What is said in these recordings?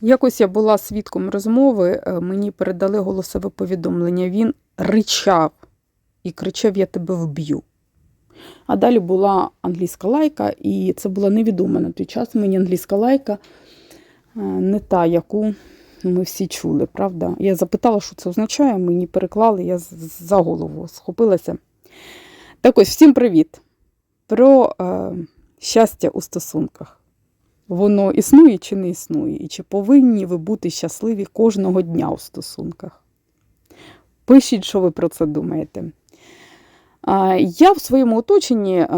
Якось я була свідком розмови, е, мені передали голосове повідомлення. Він ричав і кричав: Я тебе вб'ю. А далі була англійська лайка, і це була невідома на той час мені англійська лайка, е, не та, яку ми всі чули, правда? Я запитала, що це означає, мені переклали, я за голову схопилася. Так ось, всім привіт! Про е, щастя у стосунках. Воно існує чи не існує, і чи повинні ви бути щасливі кожного дня у стосунках? Пишіть, що ви про це думаєте. Я в своєму оточенні е,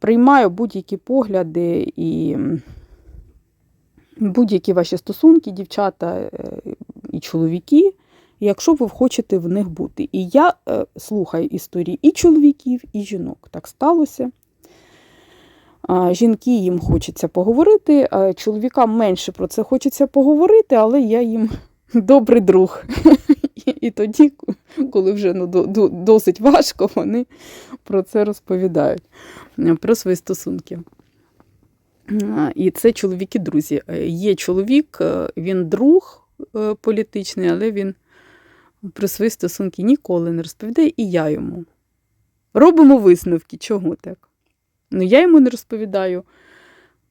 приймаю будь-які погляди і будь-які ваші стосунки, дівчата е, і чоловіки, якщо ви хочете в них бути. І я е, слухаю історії і чоловіків, і жінок. Так сталося. Жінки їм хочеться поговорити, чоловікам менше про це хочеться поговорити, але я їм добрий друг. І, тоді, коли вже ну, до- до- досить важко, вони про це розповідають, е, про свої стосунки. І це чоловіки-друзі. Е, Є чоловік, е, він друг політичний, але він про свої стосунки ніколи не розповідає, і я йому. Робимо висновки, чого так? Ну, я йому не розповідаю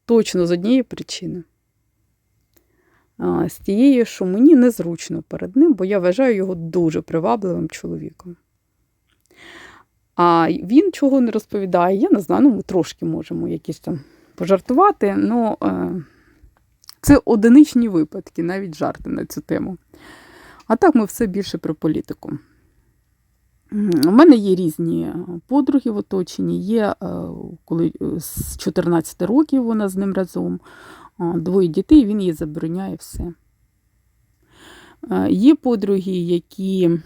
точно з однієї причини. А, з тієї, що мені незручно перед ним, бо я вважаю його дуже привабливим чоловіком. А він чого не розповідає, я не знаю, ну ми трошки можемо якісь там пожартувати, але е, це одиничні випадки, навіть жарти на цю тему. А так ми все більше про політику. У мене є різні е, подруги в оточенні. Є, е, коли е, з 14 років вона з ним разом, двоє дітей, він їй забороняє все. Є подруги, які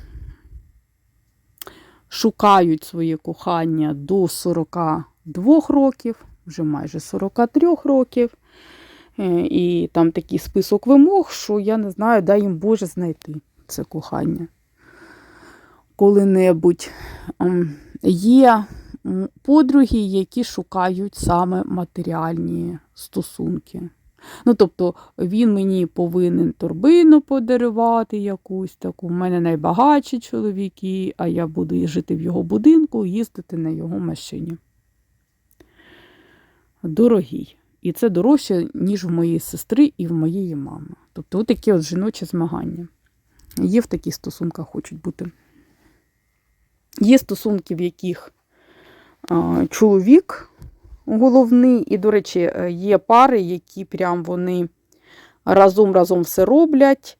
шукають своє кохання до 42 років, вже майже 43 років. І там такий список вимог, що я не знаю, дай їм Боже знайти це кохання коли-небудь. Ем, Є подруги, які шукають саме матеріальні стосунки. Ну, тобто, він мені повинен торбину подарувати якусь таку. У мене найбагатші чоловіки, а я буду жити в його будинку, їздити на його машині. Дорогий. І це дорожче, ніж в моєї сестри і в моєї мами. Тобто, от такі от жіночі змагання. Є в таких стосунках хочуть бути. Є стосунки, в яких чоловік головний, і, до речі, е, є пари, які прям вони разом-разом все роблять,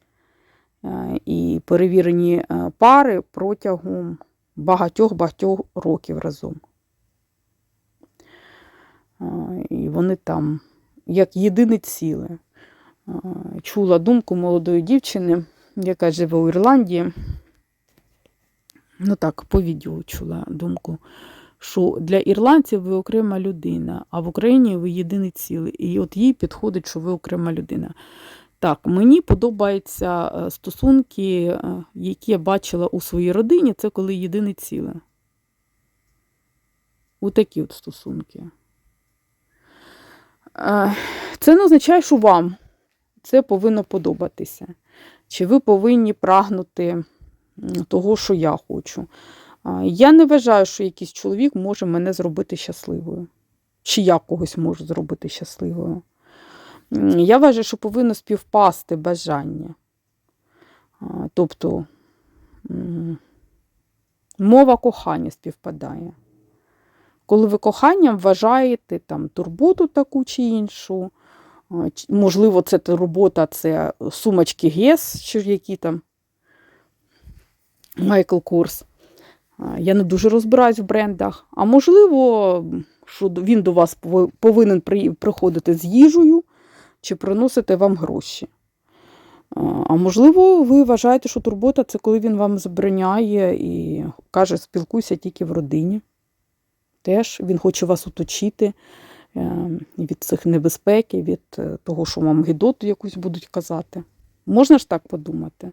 е, і перевірені е, пари протягом багатьох-багатьох років разом. І вони там як єдине ціле. Чула думку молодої дівчини, яка живе у Ірландії. Ну так, по відео чула думку, що для ірландців ви окрема людина, а в Україні ви єдиний цілий. І от їй підходить, що ви окрема людина. Так, мені подобаються е, стосунки, е, які я бачила у своїй родині, це коли єдине ціле. У такі от стосунки. Е, Це не означає, що вам це повинно подобатися. Чи ви повинні прагнути того, що я хочу. Я не вважаю, що якийсь чоловік може мене зробити щасливою. Чи я когось можу зробити щасливою. Я вважаю, що повинно співпасти бажання. Тобто мова кохання співпадає. Коли ви коханням вважаєте там, турботу таку чи іншу, можливо, це турбота, це сумочки Гес, чи які там Майкл Корс. Я не дуже розбираюсь в брендах. А можливо, що він до вас повинен приходити з їжею чи приносити вам гроші. А, можливо, ви вважаєте, що турбота це коли він вам забороняє і каже, спілкуйся тільки в родині. Теж він хоче вас оточити е, від цих небезпеки, від е, того, що вам гидоту якусь будуть казати. Можна ж так подумати?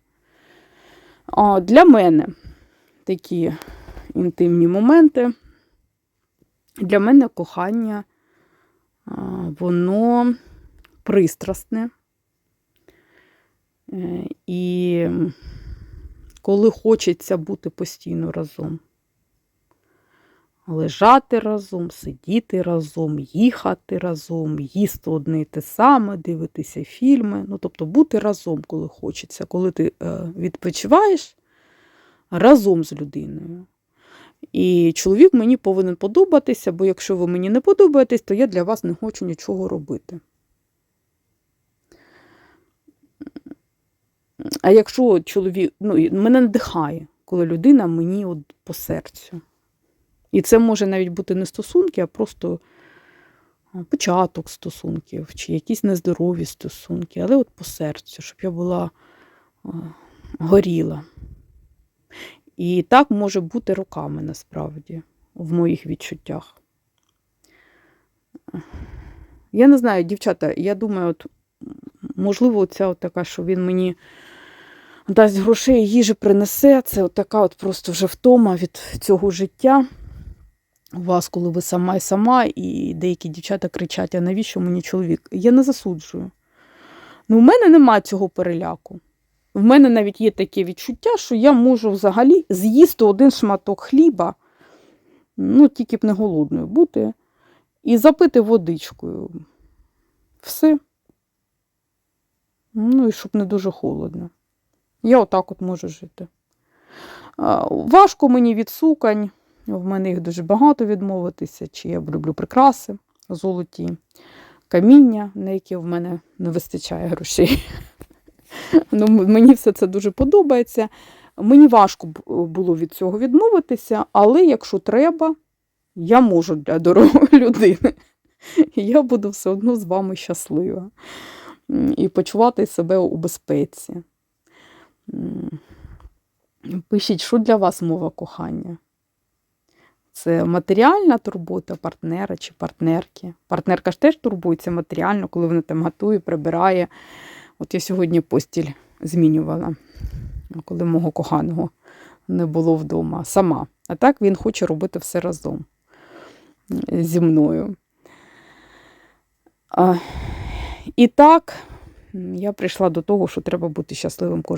А, Для мене такі інтимні моменти. Для мене кохання, воно пристрасне, Е, І коли хочеться бути постійно разом. Лежати разом, сидіти разом, їхати разом, їсти одне і те саме, дивитися фільми. Ну, тобто бути разом, коли хочеться, коли ти е, відпочиваєш разом з людиною. І чоловік мені повинен подобатися, бо якщо ви мені не подобаєтесь, то я для вас не хочу нічого робити. А якщо чоловік, ну, мене надихає, коли людина мені от по серцю. І це може навіть бути не стосунки, а просто початок стосунків, чи якісь нездорові стосунки, але от по серцю, щоб я була горіла. І так може бути роками насправді в моїх відчуттях. Я не знаю, дівчата, я думаю, от, можливо, ця от така, що він мені дасть грошей, їжі принесе, це от така от просто вже втома від цього життя. Вас, коли ви сама і сама, і деякі дівчата кричать, а навіщо мені чоловік? Я не засуджую. Ну, в мене немає цього переляку. В мене навіть є таке відчуття, що я можу взагалі з'їсти один шматок хліба, ну, тільки б не голодною бути, і запити водичкою. Все. Ну, і щоб не дуже холодно. Я отак от можу жити. Важко мені від сукань. В мене їх дуже багато відмовитися, чи я люблю прикраси золоті, каміння, на які в мене не вистачає грошей. Ну, мені все це дуже подобається. Мені важко було від цього відмовитися, але якщо треба, я можу для дорогої людини. Я буду все одно з вами щаслива. І почувати себе у безпеці. Пишіть, що для вас мова кохання? Це матеріальна турбота партнера чи партнерки. Партнерка ж теж турбується матеріально, коли вона там готує, прибирає. От я сьогодні постіль змінювала, коли мого коханого не було вдома сама. А так він хоче робити все разом зі мною. А, і так, я прийшла до того, що треба бути щасливим кожен.